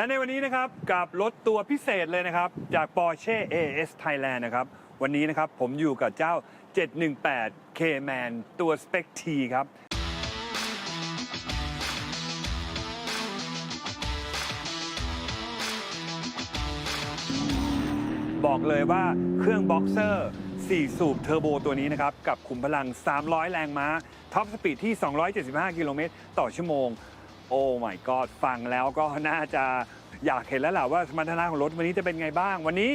และในวันนี้นะครับกับรถตัวพิเศษเลยนะครับ จาก Porsche AS Thailand นะครับ วันนี้นะครับผมอยู่กับเจ้า 718 K-Man ตัว Spec T ครับ บอกเลยว่าเครื่องบ็อกเซอร์ 4 สูบเทอร์โบตัวนี้นะครับ กับขุมพลัง 300 แรงม้า ท็อปสปีดที่ 275 กิโลเมตรต่อชั่วโมงโอ้ my god ฟังแล้วก็น่าจะ อยากเห็นแล้วแหละว่าสมรรถนะของรถวันนี้จะเป็นไงบ้าง วันนี้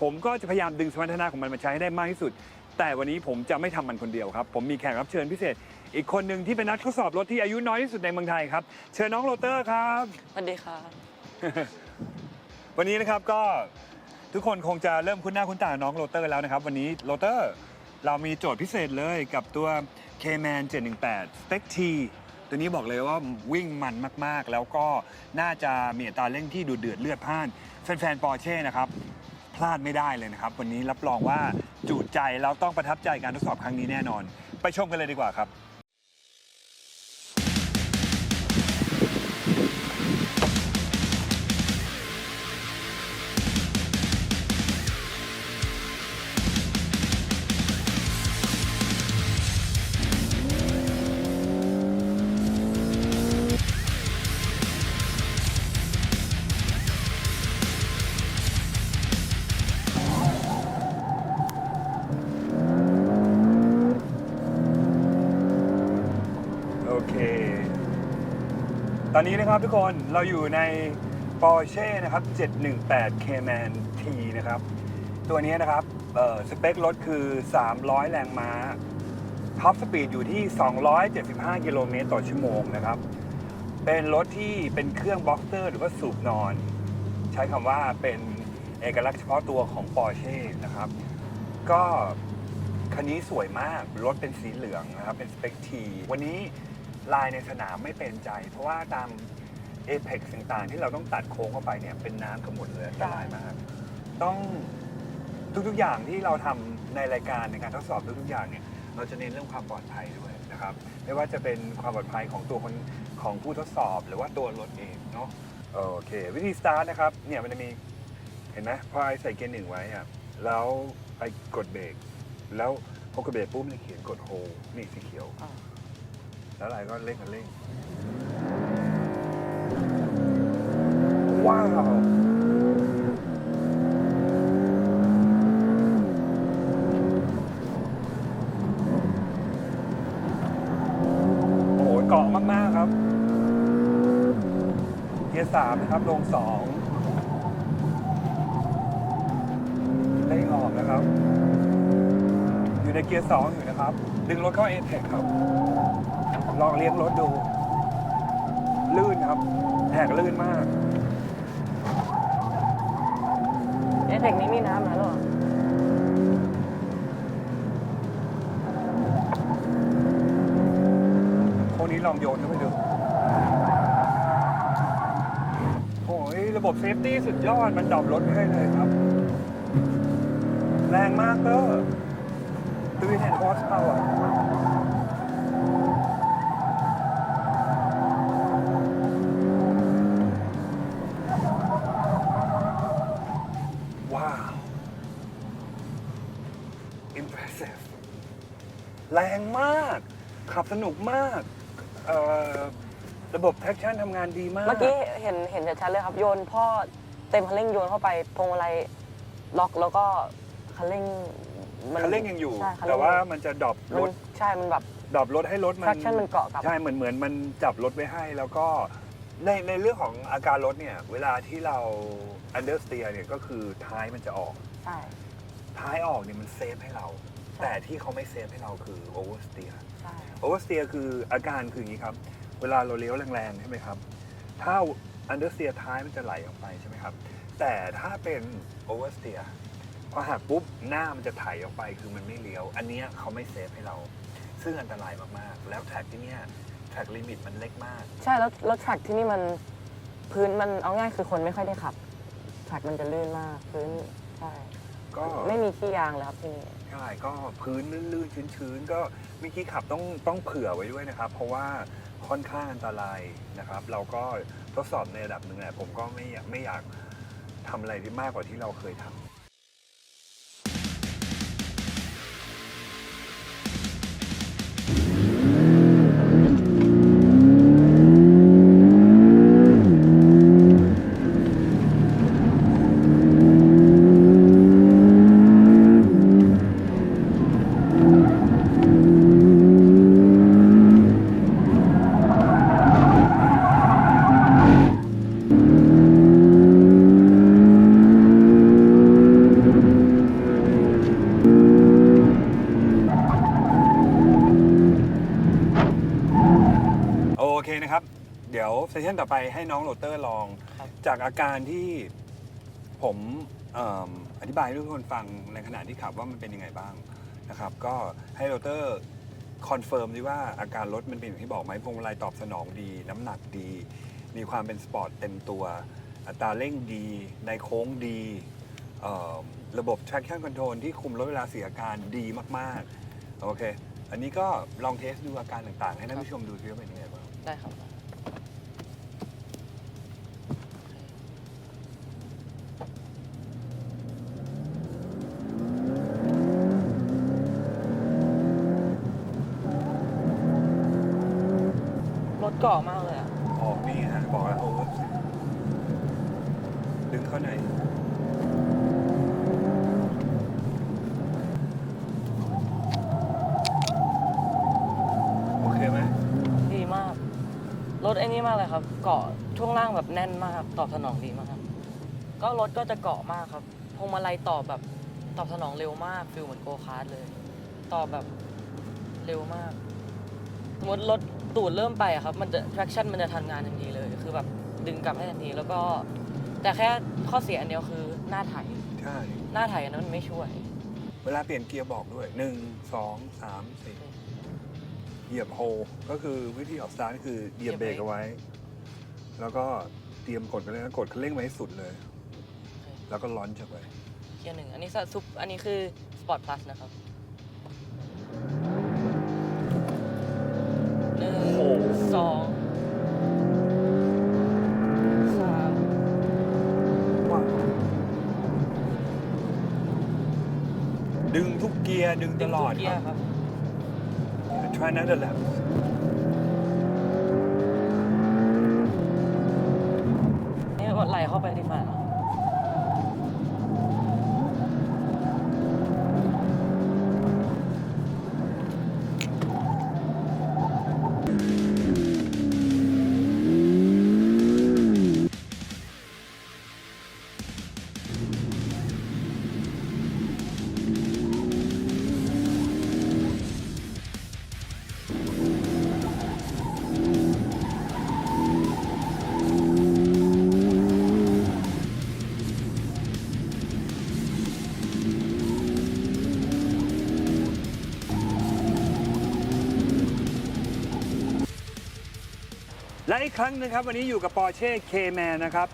ผมก็จะพยายามดึงสมรรถนะของมันมาใช้ให้ได้มากที่สุด แต่วันนี้ผมจะไม่ทำมันคนเดียวครับ ผมมีแขกรับเชิญพิเศษ อีกคนหนึ่งที่เป็นนักทดสอบรถที่อายุน้อยที่สุดในเมืองไทยครับ เชิญน้องโรเตอร์ครับสวัสดีครับวันนี้นะครับก็ทุกคนคงจะเริ่มคุ้นหน้าคุ้นตาน้องโรเตอร์แล้วนะครับ วันนี้โรเตอร์เรามีโจทย์พิเศษเลยกับตัว K-Man 718 Spec T ตัวนี้บอกเลยว่าวิ่งมันมากๆ แล้วก็น่าจะมีอัตราเร่งที่ดูเดือดเลือดพล่านแฟนๆปอร์เช่นะครับพลาดไม่ได้เลยนะครับ วันนี้รับรองว่าจุใจแล้วต้องประทับใจการทดสอบครั้งนี้แน่นอน ไปชมกันเลยดีกว่าครับ อนนี้นะครับทุกคนเราอยู่ใน Porsche นะครับ 718 Cayman T นะครับ ตัวนี้นะครับสเปครถคือ 300 แรงม้าท็อปสปีดอยู่ที่ 275 กิโลเมตรต่อชั่วโมงนะครับ เป็นรถที่เป็นเครื่องบ็อกเซอร์หรือว่าสูบนอน ใช้คำว่าเป็นเอกลักษณ์เฉพาะตัวของ Porsche นะครับ ก็คันนี้สวยมาก รถเป็นสีเหลืองนะครับ เป็นสเปคทีวันนี้ ลายในสนามไม่เป็นใจ เพราะว่าตามเอ e x ต่างๆ ที่เราต้องตัดโค้งเข้าไปเนี่ยเป็นน้ำทั้งหมดเลยอันตรายมาก ต้องทุกๆอย่างที่เราทำในรายการในการทดสอบทุกๆอย่างเนี่ยเราจะเน้นเรื่องความปลอดภัยด้วยนะครับ ไม่ว่าจะเป็นความปลอดภัยของตัวคนของผู้ทดสอบหรือว่าตัวรถเองเนาะโอเค วิธีสตาร์ทนะครับเนี่ยมันจะมีเห็นไหมพอไอใส่เกียร์หนึ่งไว้อะแล้วไปกดเบรกแล้วพอกดเบรกปุ๊บมันจะเขียนกดโฮนี่สีเขียวอ่า แล้วอะไรก็เร่งกันเร่ง ว้าว โอ้โหเกาะมาก ๆ ครับ เกียร์สามนะครับ ลงสองเร่งออกนะครับ อยู่ในเกียร์สองอยู่นะครับ ดึงรถเข้าเอเทคครับ ลองเลี้ยงรถดู ลื่นครับแหกลื่นมาก เอเทคนี้มีน้ำแล้วเหรอพวกนี้ลองโยนเข้าไปดูโอ้ยระบบเซฟตี้สุดยอด มันดรอปรถให้เลยครับ แรงมากเตอร์ดูเห็นฮอสเ o าอะ ว้าว impressive แรงมาก ขับสนุกมากเอ่อระบบ traction ทำงานดีมาก เมื่อกี้เห็นเห็นชัดๆเลยครับโยนพ่อเต็มคันเร่งโยนเข้าไปพวงมาลัยล็อกแล้วก็คันเร่งมัคันเร่งยังอยู่ ใช่คันแต่เร่งว่ามันจะดรอปรมันถใช่มันแบบ ดรอปรถให้รถมัน traction มันเกาะกับ ใช่เหมือนเหมือนมันจับรถไว้ให้แล้วก็ ในในเรื่องของอาการรถเนี่ย เวลาที่เรา understeer เนี่ยก็คือท้ายมันจะออก ใช่ ท้ายออกเนี่ยมันเซฟให้เรา แต่ที่เขาไม่เซฟให้เราคือ oversteer ใช่ oversteer คืออาการคืออย่างนี้ครับ เวลาเราเลี้ยวแรงๆใช่ไหมครับ ถ้า understeer ท้ายมันจะไหลออกไปใช่ไหมครับ แต่ถ้าเป็น oversteer พอหักปุ๊บหน้ามันจะไถออกไปคือมันไม่เลี้ยว อันเนี้ยเขาไม่เซฟให้เรา ซึ่งอันตรายมากๆ แล้วแท็กที่เนี้ย แท็กลิมิตมันเล็กมาก ใช่แล้วแล้วแทร็กที่นี่มันพื้นมันเอาง่ายคือคนไม่ค่อยได้ขับแทร็กมันจะลื่นมากพื้นใช่ก็ไม่มีที่ยางเลยครับที่นี่ ใช่ก็พื้นลื่นๆชื้นๆ ก็วิธีขับต้องต้องเผื่อไว้ด้วยนะครับ เพราะว่าค่อนข้างอันตรายนะครับ เราก็ทดสอบในระดับหนึ่งแหละผมก็ไม่อยากไม่อยากทำอะไรที่มากกว่าที่เราเคยทำ ชั่นต่อไปให้น้องโรเตอร์ลอง ครับจากอาการที่ผมเอิ่มอธิบายให้ทุกคนฟังในขณะที่ขับว่ามันเป็นยังไงบ้างนะครับ ก็ให้โรเตอร์คอนเฟิร์มดีว่าอาการรถมันเป็นอย่างที่บอกไหมพวงมาลัยตอบสนองดี น้ำหนักดี มีความเป็นสปอร์ตเต็มตัว อัตราเร่งดี ในโค้งดีเอ่อระบบ traction control ที่คุมลดเวลาเสียอาการดีมาก ๆ โอเค อันนี้ก็ลองเทสดูอาการต่างๆ ให้ท่านผู้ชมดูซิว่าเป็นยังไงบ้าง ได้ครับ เกาะมากเลยอะออกนี่ฮะบอกแล้วโอ้ดึงเข้าในโอเคไหมดีมาก รถไอ้นี่มากเลยครับ เกาะช่วงล่างแบบแน่นมากตอบสนองดีมากครับ ก็รถก็จะเกาะมากครับพวงมาลัยตอบแบบตอบสนองเร็วมากฟิลเหมือนโกคาร์ดเลย ตอบแบบเร็วมาก สมมติรถตูดเริ่มไปอะครับ มันจะ traction มันจะทันงานทันทีเลย คือแบบดึงกลับให้ทันที แล้วก็ แต่แค่ข้อเสียอันเดียวคือหน้าไถ ใช่ หน้าไถอันนั้นมันไม่ช่วย เวลาเปลี่ยนเกียร์บอกด้วยหนึ่งสองสามสี่เหยียบโฮก็คือวิธีออกสตาร์ทคือเหยียบเบรกเอาไว้ แล้วก็เตรียมกดกันเลยนะกดคันเร่งไว้ให้สุดเลย แล้วก็ลอนจะไปเกียร์หนึ่งอันนี้ซุปอันนี้คือ Sport Plus นะครับ องสามดึงทุกเกียร์ ดึงตลอดเกียร์ครับ try another lap และอีกครั้งหนึงครับ วันนี้อยู่กับ Porsche Cayman นะครับ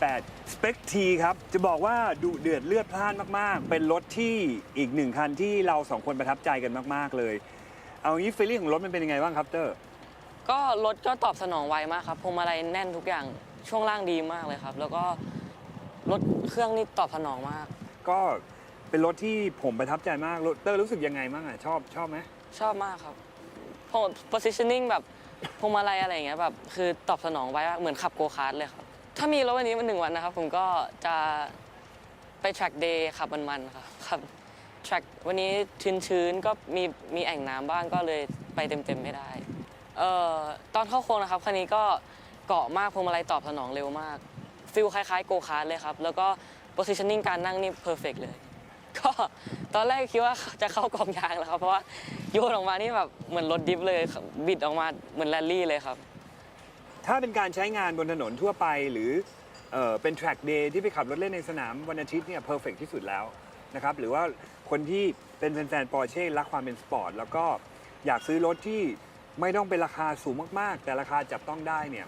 718 Spec T ครับ จะบอกว่าดุเดือดเลือดพล่านมาก ๆ เป็นรถที่อีกหนึ่งคันที่เราสองคนประทับใจกันมาก ๆ เลย เอางี้ฟีลลิ่งของรถมันเป็นยังไงบ้างครับเตอร์ ก็รถก็ตอบสนองไวมากครับพวงมาลัยแน่นทุกอย่างช่วงล่างดีมากเลยครับ แล้วก็รถเครื่องนี่ตอบสนองมาก ก็เป็นรถที่ผมประทับใจมากรถเตอร์รู้สึกยังไงบ้างอะชอบชอบไหมชอบมากครับผม positioning แบบ พวงมาลัยอะไรอย่างเงี้ยแบบคือตอบสนองไว้มากเหมือนขับโกคาร์ทเลยครับ ถ้ามีรถวันนี้มันหนึ่งวันนะครับ ผมก็จะไป track day ขับมันๆครับขับ track วันนี้ชื้นๆก็มีมีแอ่งน้ำบ้างก็เลยไปเต็มๆไม่ได้เอ่อตอนเข้าโค้งนะครับคันนี้ก็เกาะมากพวงมาลัยตอบสนองเร็วมากฟิลคล้ายๆโกคาร์ทเลยครับ แล้วก็ positioning การนั่งนี่ perfect เลย ก็ตอนแรกคิดว่าจะเข้ากองยางแล้วครับเพราะว่าโยนออกมานี่แบบเหมือนรถดิฟเลยครับบิดออกมาเหมือนแรลลี่เลยครับ ถ้าเป็นการใช้งานบนถนนทั่วไปหรือเอ่อเป็น track day ที่ไปขับรถเล่นในสนามวันอาทิตย์เนี่ยเพอร์เฟกที่สุดแล้วนะครับ หรือว่าคนที่เป็นแฟนๆปอร์เช่รักความเป็นสปอร์ต แล้วก็อยากซื้อรถที่ไม่ต้องเป็นราคาสูงมากๆ แต่ราคาจับต้องได้เนี่ย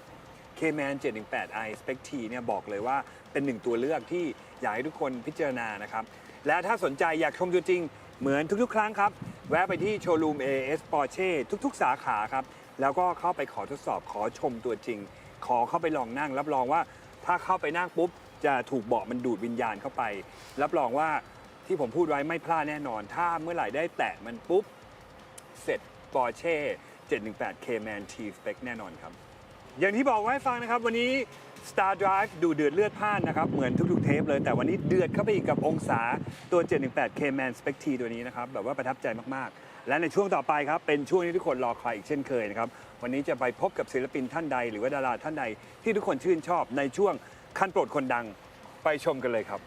K-Man 718i Spec T เนี่ยบอกเลยว่าเป็นหนึ่งตัวเลือกที่อยากให้ทุกคนพิจารณานะครับ และถ้าสนใจอยากชมตัวจริง เหมือนทุกๆ ครั้งครับ แวะไปที่โชว์รูม AS Porsche ทุกๆ สาขาครับ แล้วก็เข้าไปขอทดสอบขอชมตัวจริง ขอเข้าไปลองนั่ง รับรองว่าถ้าเข้าไปนั่งปุ๊บ จะถูกเบาะมันดูดวิญญาณเข้าไป รับรองว่าที่ผมพูดไว้ไม่พลาดแน่นอน ถ้าเมื่อไหร่ได้แตะมันปุ๊บ เสร็จ Porsche 718 Cayman T Spec แน่นอนครับ อย่างที่บอกไว้ฟังนะครับวันนี้ Star Drive ดูเดือดเลือดพล่านนะครับ เหมือนทุกๆเทปเลย แต่วันนี้เดือดเข้าไปอีกกับองศาตัว 718K Man Spec T ตัวนี้นะครับ แบบว่าประทับใจมากๆ และในช่วงต่อไปครับ เป็นช่วงที่ทุกคนรอคอยอีกเช่นเคยนะครับ วันนี้จะไปพบกับศิลปินท่านใด หรือว่าดาราท่านใดที่ทุกคนชื่นชอบในช่วงคันโปรดคนดังไปชมกันเลยครับ